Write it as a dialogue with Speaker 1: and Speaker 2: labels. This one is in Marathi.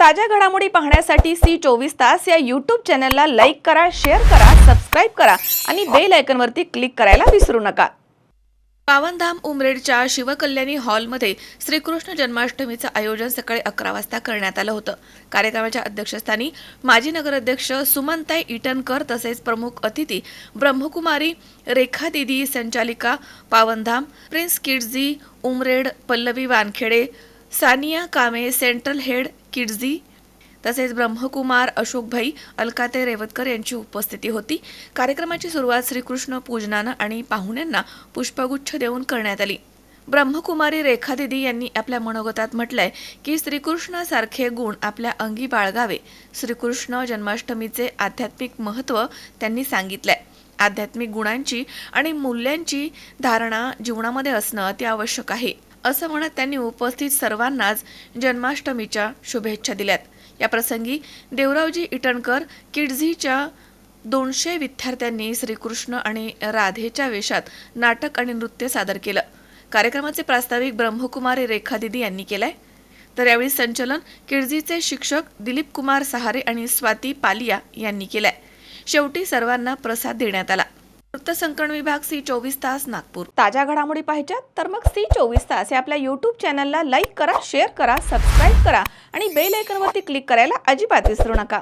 Speaker 1: ताज्या घडामोडी पाहण्यासाठी सी चोवीस तास या यूट्यूब चॅनलला लाईक करा शेअर करा सबस्क्राईब करा आणि बेल आयकनवरती क्लिक करायला विसरू नका. पावनधाम उमरेडच्या शिवकल्याणी हॉलमध्ये श्रीकृष्ण जन्माष्टमीचं आयोजन सकाळी अकरा वाजता करण्यात आलं होतं. कार्यक्रमाच्या अध्यक्षस्थानी माजी नगराध्यक्ष सुमनताई इटनकर तसेच प्रमुख अतिथी ब्रह्मकुमारी रेखा दिदी संचालिका Pavandham Prince Kidzee Umred Pallavi Wankhede Sania Kame central head Kidzy तसेच ब्रह्मकुमार अशोकभाई अलकाते रेवतकर यांची उपस्थिती होती. कार्यक्रमाची सुरुवात श्रीकृष्ण पूजनानं आणि पाहुण्यांना पुष्पगुच्छ देऊन करण्यात आली. ब्रह्मकुमारी रेखा दिदी यांनी आपल्या मनोगतात म्हटलंय की श्रीकृष्णासारखे गुण आपल्या अंगी बाळगावे. श्रीकृष्ण जन्माष्टमीचे आध्यात्मिक महत्त्व त्यांनी सांगितलंय. आध्यात्मिक गुणांची आणि मूल्यांची धारणा जीवनामध्ये असणं अति आवश्यक आहे. असं म्हणत त्यांनी उपस्थित सर्वांनाच जन्माष्टमीच्या शुभेच्छा दिल्यात. या प्रसंगी देवरावजी इटणकर किडझीच्या दोनशे विद्यार्थ्यांनी श्रीकृष्ण आणि राधेच्या वेशात नाटक आणि नृत्य सादर केलं. कार्यक्रमाचे प्रास्ताविक ब्रह्मकुमारी रेखा दिदी यांनी केलंय. तर यावेळी संचलन किडझीचे शिक्षक दिलीप कुमार सहारे आणि स्वाती पालिया यांनी केलंय. शेवटी सर्वांना प्रसाद देण्यात आला. वृत्तसंकलन विभाग सी चोवीस तास नागपूर. ताज्या घडामोडी पाहिजेत तर मग सी चोवीस तास या आपल्या यूट्यूब चॅनलला लाईक करा शेअर करा सबस्क्राईब करा आणि बेल आयकॉनवरती क्लिक करायला अजिबात विसरू नका.